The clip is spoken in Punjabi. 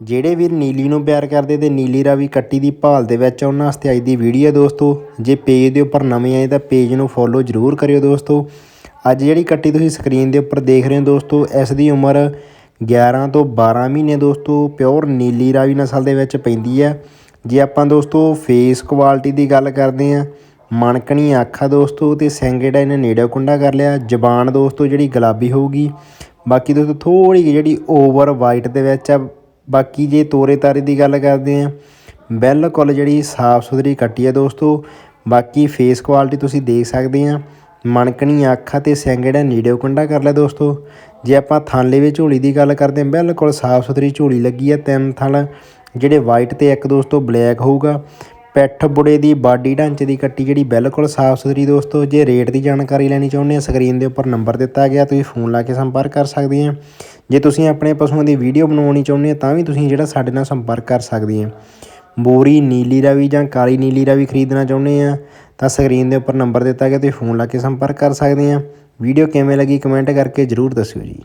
ਜਿਹੜੇ ਵੀਰ ਨੀਲੀ ਨੂੰ ਪਿਆਰ ਕਰਦੇ ਤੇ ਨੀਲੀ ਰਾਵੀ ਕੱਟੀ ਦੀ ਭਾਲ ਦੇ ਵਿੱਚ ਉਹਨਾਂ ਵਾਸਤੇ ਅੱਜ ਦੀ ਵੀਡੀਓ ਦੋਸਤੋ। ਜੇ ਪੇਜ ਦੇ ਉੱਪਰ ਨਵੇਂ ਆਏ ਤਾਂ ਪੇਜ ਨੂੰ ਫੋਲੋ ਜ਼ਰੂਰ ਕਰਿਓ ਦੋਸਤੋ। ਅੱਜ ਜਿਹੜੀ ਕੱਟੀ ਤੁਸੀਂ ਸਕਰੀਨ ਦੇ ਉੱਪਰ ਦੇਖ ਰਹੇ ਹੋ ਦੋਸਤੋ, ਇਸ ਦੀ ਉਮਰ 11 ਤੋਂ 12 ਮਹੀਨੇ ਦੋਸਤੋ ਪਿਓਰ ਨੀਲੀ ਰਾਵੀ ਨਸਲ ਦੇ ਵਿੱਚ ਪੈਂਦੀ ਹੈ ਜੇ ਆਪਾਂ ਦੋਸਤੋ ਫੇਸ ਕੁਆਲਿਟੀ ਦੀ ਗੱਲ ਕਰਦੇ ਹਾਂ, ਮਣਕਣੀ ਅੱਖ ਆ ਦੋਸਤੋ ਤੇ ਸਿੰਗ ਇਹਨੇ ਨੇੜੇ ਕੁੰਡਾ ਕਰ ਲਿਆ। ਜ਼ਬਾਨ ਦੋਸਤੋ ਜਿਹੜੀ ਗੁਲਾਬੀ ਹੋਊਗੀ। ਬਾਕੀ ਦੋਸਤੋ ਥੋੜੀ ਜਿਹੜੀ ਓਵਰ ਵਾਈਟ ਦੇ ਵਿੱਚ ਆ ਬਾਕੀ ਜੇ ਤੋਰੇ ਤਾਰੇ ਦੀ ਗੱਲ ਕਰਦੇ ਆ ਬਿਲਕੁਲ ਜਿਹੜੀ ਸਾਫ਼ ਸੁਥਰੀ ਕੱਟੀ ਹੈ ਦੋਸਤੋ, ਬਾਕੀ ਫੇਸ ਕੁਆਲਿਟੀ ਤੁਸੀਂ ਦੇਖ ਸਕਦੇ ਆ ਮਣਕਣੀ ਅੱਖ ਅਤੇ ਤੇ ਸਿੰਗ ਜਿਹੜਾ ਨੇੜੇ ਕੁੰਡਾ ਕਰ ਲਿਆ ਦੋਸਤੋ। ਜੇ ਆਪਾਂ ਥਾਲੇ ਵਿੱਚ ਝੋਲੀ ਦੀ ਗੱਲ ਕਰਦੇ ਹਾਂ, ਬਿਲਕੁਲ ਸਾਫ਼ ਸੁਥਰੀ ਝੋਲੀ ਲੱਗੀ ਹੈ ਤਿੰਨ ਥਲ, ਜਿਹੜੇ ਵਾਈਟ ਤੇ ਇੱਕ ਦੋਸਤੋ ਬਲੈਕ ਹੋਊਗਾ। ਪਿੱਠ ਬੁੜੇ ਦੀ, ਬਾਡੀ ਢਾਂਚੇ ਦੀ ਕੱਟੀ ਜਿਹੜੀ ਬਿਲਕੁਲ ਸਾਫ਼ ਸੁਥਰੀ ਦੋਸਤੋ, ਜੇ ਰੇਟ ਦੀ ਜਾਣਕਾਰੀ ਲੈਣੀ ਚਾਹੁੰਦੇ ਆ ਸਕਰੀਨ ਦੇ ਉੱਪਰ ਨੰਬਰ ਦਿੱਤਾ ਗਿਆ, ਤੁਸੀਂ ਫੋਨ ਲਾ ਕੇ ਸੰਪਰਕ ਕਰ ਸਕਦੇ ਆ ਜੇ ਤੁਸੀਂ ਆਪਣੇ ਪਸ਼ੂਆਂ ਦੀ ਵੀਡੀਓ ਬਣਾਉਣੀ ਚਾਹੁੰਦੇ ਹੋ, ਤਾਂ ਵੀ ਤੁਸੀਂ ਜਿਹੜਾ ਸਾਡੇ ਨਾਲ ਸੰਪਰਕ ਕਰ ਸਕਦੇ ਆ ਬੋਰੀ ਨੀਲੀ ਰਾਵੀ ਜਾਂ ਕਾਲੀ ਨੀਲੀ ਰਾਵੀ ਖਰੀਦਣਾ ਚਾਹੁੰਦੇ ਆ, ਤਾਂ ਸਕਰੀਨ ਦੇ ਉੱਪਰ ਨੰਬਰ ਦਿੱਤਾ ਗਿਆ, ਤੁਸੀਂ ਫੋਨ ਲਾ ਕੇ ਸੰਪਰਕ ਕਰ ਸਕਦੇ ਆ। ਵੀਡੀਓ ਕਿਵੇਂ ਲੱਗੀ ਕਮੈਂਟ ਕਰਕੇ ਜਰੂਰ ਦੱਸਿਓ ਜੀ।